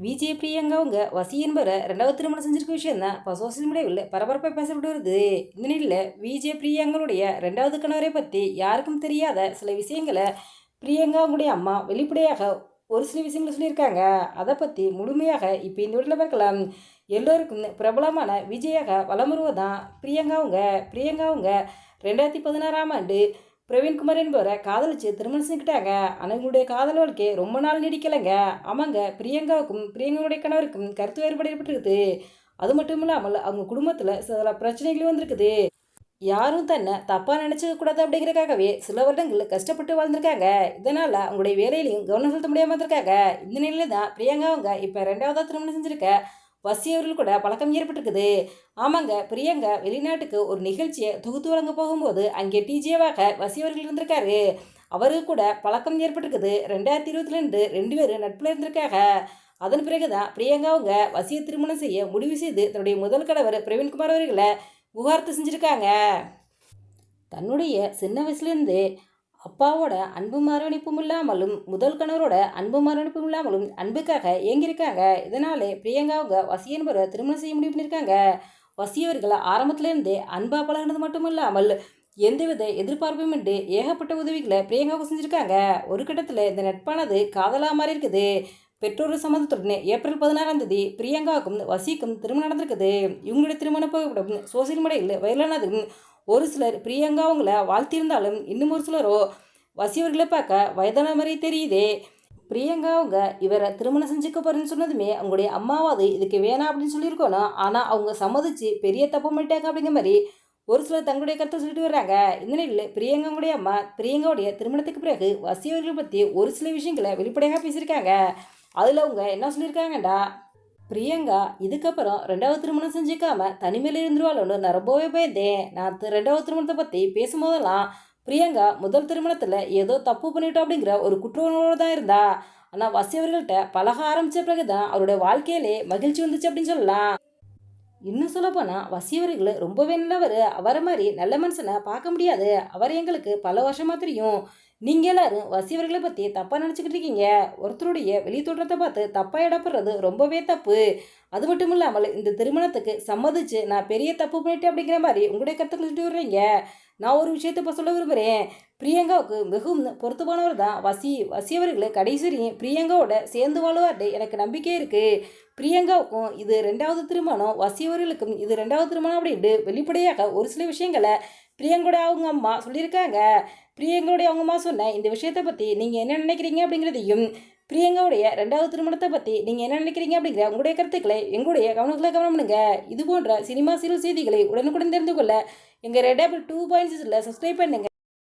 விஜய் பிரியங்கா அவங்க வசி என்பவரை ரெண்டாவது திருமணம் செஞ்சிருக்க விஷயம் தான் இப்போ சோசியல் மீடியாவில் பரபரப்பாக பேசப்பட்டு வருது. இந்த நிலையில் விஜய் பிரியங்களுடைய ரெண்டாவது கணவரை பற்றி யாருக்கும் தெரியாத சில விஷயங்களை பிரியங்காவுடைய அம்மா வெளிப்படையாக ஒரு சில விஷயங்களை சொல்லியிருக்காங்க. அதை பற்றி முழுமையாக இப்போ இந்த வீட்டில் பார்க்கலாம். எல்லோருக்கும் பிரபலமான விஜயாக வலம் வருவதான் பிரியங்காவுங்க பிரியங்காவுங்க ரெண்டாயிரத்தி பதினாறாம் ஆண்டு பிரவீன்குமார் என்பவரை காதலிச்சு திருமணம் செஞ்சுக்கிட்டாங்க. ஆனால் இவங்களுடைய காதல் வாழ்க்கை ரொம்ப நாள் நீடிக்கலைங்க. ஆமாங்க பிரியங்காவுக்கும் பிரியங்காவுடைய கணவருக்கும் கருத்து வேறுபாடு ஏற்பட்டிருக்குது அது மட்டும் இல்லாமல் அவங்க குடும்பத்தில் சில பிரச்சனைகளும் வந்திருக்குது. யாரும் தன்னை தப்பாக நினச்சிக்க கூடாது அப்படிங்கிறக்காகவே சில வருடங்கள் கஷ்டப்பட்டு வாழ்ந்திருக்காங்க. இதனால் அவங்களுடைய வேலையிலையும் கவனம் செலுத்த முடியாமல் இருந்திருக்காங்க இந்த நிலையில தான் பிரியங்கா அவங்க இப்போ ரெண்டாவதாக திருமணம் செஞ்சுருக்க. வசி அவர்கள் கூட பழக்கம் ஏற்பட்டிருக்குது. ஆமாங்க பிரியங்கா வெளிநாட்டுக்கு ஒரு நிகழ்ச்சியை தொகுத்து வழங்க போகும்போது அங்கே டிஜேவாக வசியவர்கள் இருந்திருக்காரு அவருக்கு கூட பழக்கம் ஏற்பட்டிருக்குது. ரெண்டாயிரத்தி இருபத்திலேருந்து ரெண்டு பேரும் நட்பில் இருந்திருக்காங்க அதன் பிறகு தான் பிரியங்கா அவங்க வசியை திருமணம் செய்ய முடிவு செய்து தன்னுடைய முதல் கணவர் பிரவீன்குமார் அவர்களை புகார்த்து செஞ்சுருக்காங்க. தன்னுடைய சின்ன வயசுலேருந்தே அப்பாவோட அன்பும் அரவணைப்பும் இல்லாமலும் முதல் கணவரோட அன்பும் மரணிப்பும் இல்லாமலும் அன்புக்காக ஏங்கியிருக்காங்க. இதனாலே பிரியங்காவுங்க வசி என்பவரை திருமணம் செய்ய முடிவு பண்ணியிருக்காங்க. வசியவர்கள் ஆரம்பத்திலேருந்தே அன்பாக பழகினது மட்டும் இல்லாமல் எந்தவித எதிர்பார்ப்பும் இன்றி ஏகப்பட்ட உதவிகளை பிரியங்காவுக்கு செஞ்சுருக்காங்க. ஒரு கட்டத்தில் இந்த நட்பானது காதலாக மாறி இருக்குது பெற்றோர் சம்மந்தத்துடனே ஏப்ரல் பதினாறாம் தேதி பிரியங்காவுக்கும் வசிக்கும் திருமணம் நடந்திருக்குது. இவங்களுடைய திருமண புகைப்படம் சோசியல் மீடியாவில் வைரலானது ஒரு சிலர் பிரியங்கா அவங்கள வாழ்த்தியிருந்தாலும் இன்னும் ஒரு சிலரோ வசியவர்களை பார்க்க வயதான மாதிரி தெரியுதே. பிரியங்கா அவங்க இவரை திருமணம் செஞ்சுக்க போறேன்னு சொன்னதுமே அவங்களுடைய அம்மாவாது இதுக்கு வேணாம் அப்படின்னு சொல்லியிருக்கணும் ஆனால் அவங்க சம்மதிச்சு பெரிய தப்பு பண்ணிட்டாங்க அப்படிங்கிற மாதிரி ஒரு சிலர் தங்களுடைய கருத்தை சொல்லிட்டு வர்றாங்க. இந்த நிலையில் பிரியங்காவுடைய அம்மா பிரியங்காவுடைய திருமணத்துக்கு பிறகு வசியவர்களை பற்றி ஒரு சில விஷயங்களை வெளிப்படையாக பேசியிருக்காங்க. அதில் அவங்க என்ன சொல்லியிருக்காங்கடா? பிரியங்கா இதுக்கப்புறம் ரெண்டாவது திருமணம் செஞ்சுக்காம தனிமையில் இருந்துருவாளோன்னு நான் ரொம்பவே பயந்தேன். நான் ரெண்டாவது திருமணத்தை பற்றி பேசும்போதெல்லாம் பிரியங்கா முதல் திருமணத்தில் ஏதோ தப்பு பண்ணிட்டோம் அப்படிங்கிற ஒரு குற்ற உணர்வோடு தான் இருந்தா. ஆனால் வசியவர்கள்ட்ட பழக ஆரம்பித்த பிறகு தான் அவருடைய வாழ்க்கையிலே மகிழ்ச்சி வந்துச்சு அப்படின்னு சொல்லலாம். இன்னும் சொல்லப்போனால் வசியவர்கள் ரொம்பவே நல்லவர். அவரை மாதிரி நல்ல மனுஷனை பார்க்க முடியாது. அவர் எங்களுக்கு பல வருஷமாக தெரியும். நீங்கள் எல்லாரும் வசியவர்களை பற்றி தப்பாக நினச்சிக்கிட்டு இருக்கீங்க. ஒருத்தருடைய வெளி தோற்றத்தை பார்த்து தப்பாக இடப்படுறது ரொம்பவே தப்பு. அது மட்டும் இல்லாமல் இந்த திருமணத்துக்கு சம்மதிச்சு நான் பெரிய தப்பு பண்ணிட்டேன் அப்படிங்கிற மாதிரி உங்களுடைய கருத்துக்கள் சொல்லிட்டு வர்றீங்க நான் ஒரு விஷயத்தை இப்போ சொல்ல விரும்புகிறேன் பிரியங்காவுக்கு மிகவும் பொருத்தமானவர் தான் வசி வசி அவர்கள் கடைசி வரையும் பிரியங்காவோட சேர்ந்து வாழுவார்ட்டு எனக்கு நம்பிக்கை இருக்குது பிரியங்காவுக்கும் இது ரெண்டாவது திருமணம் வசியவர்களுக்கும் இது ரெண்டாவது திருமணம் அப்படின்ட்டு வெளிப்படையாக ஒரு சில விஷயங்களை பிரியங்கோட அவங்க அம்மா சொல்லியிருக்காங்க. பிரியங்கோடைய அவங்க அம்மா சொன்ன இந்த விஷயத்தை பற்றி நீங்கள் என்ன நினைக்கிறீங்க அப்படிங்கிறதையும் பிரியங்காவுடைய ரெண்டாவது திருமணத்தை பற்றி நீங்கள் என்ன நினைக்கிறீங்க அப்படிங்கிற உங்களுடைய கருத்துக்களை எங்களுடைய கவனங்களை கவனம் பண்ணுங்க இது போன்ற சினிமா சீரியல் செய்திகளை உடனுக்குடன் தெரிந்து கொள்ள எங்கள் ரெட் ஆப்பிள் டூ பாயிண்ட் சிக்ஸில் சப்ஸ்கிரைப் பண்ணுங்க.